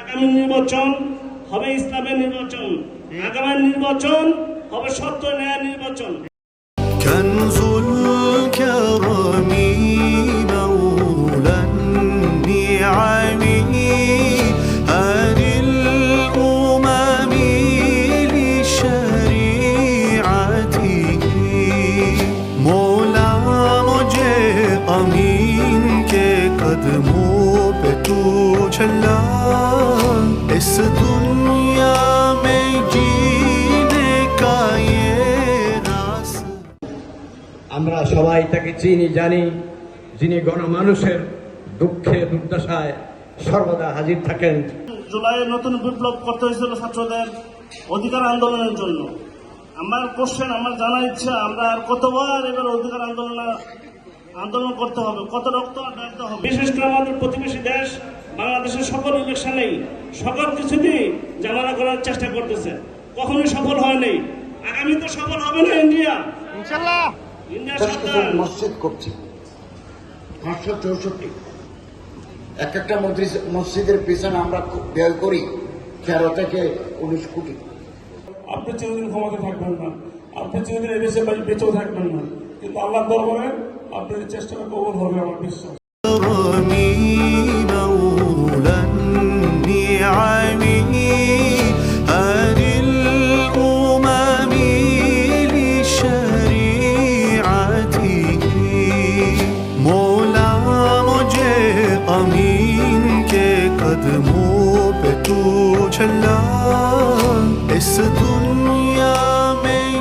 আগামী নির্বাচন হবে নির্বাচন। আগামী নির্বাচন হবে সত্য ন্যায় নির্বাচন। আমরা সবাই তাকে চিনি জানি যিনি গণমানুষের দুঃখে দুর্দশায় সর্বদা হাজির থাকেন। জুলাই নতুন বিপ্লব করতে হয়েছিল ছাত্রদের অধিকার আন্দোলনের জন্য। আমার কোশ্চেন আমার জানা ইচ্ছা আমরা আর কতবার এবার অধিকার আন্দোলন আন্দোলন করতে হবে কত রক্ত হবে? বিশেষ করে আমাদের প্রতিবেশী দেশ বাংলাদেশের সকল ইলেকশনেই সকল কিছুতেই জামানা করার চেষ্টা করতেছে। কখনোই সফল হয়নি আগামী তো সফল হবে না ইন্ডিয়া। ইনশাল্লাহ ইন্ডিয়া সরকার। মসজিদ করছি। পাঁচশো চৌষট্টি। এক একটা মসজিদ- মসজিদের পিছনে আমরা খুব ব্যয় করি। তেরো থেকে উনিশ কোটি। আপনি চিরদিন ক্ষমতা থাকবেন না। আপনি চিরদিন এদেশে বেঁচেও থাকবেন না। কিন্তু আল্লাহ দরবারে চেষ্টাটা কবল হবে আমার বিশ্বাস। कदमों पे तू चला इस दुनिया में